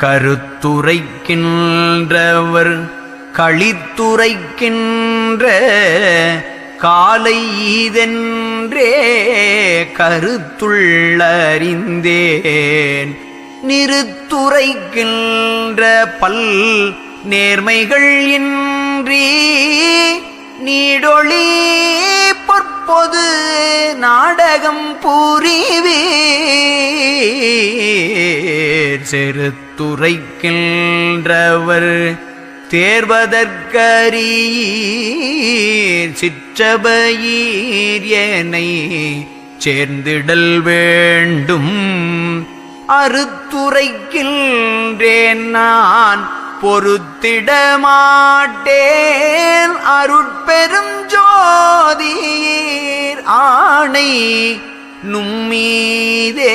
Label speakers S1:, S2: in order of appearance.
S1: கருத்துரைக்கின்றவர் களித்துரைக்கின்ற காலை ஈதென்றே கருத்துள்ளறிந்தேன். நிறுத்துரைக்கின்ற பல் நேர்மைகள் இன்றி நீடொளி பொற்பொது நாடகம் புரிவே செருத்துரைக்கின்றவர். தேர்வதற்கரியீர் சிற்றபையீர் எனை சேர்ந்திடல் வேண்டும். அறுத்துரைக்கின்றேன் நான் பொறுத்திட மாட்டேன் அருட்பெரும் ஜோதியீர் ஆணை நும்மீதே.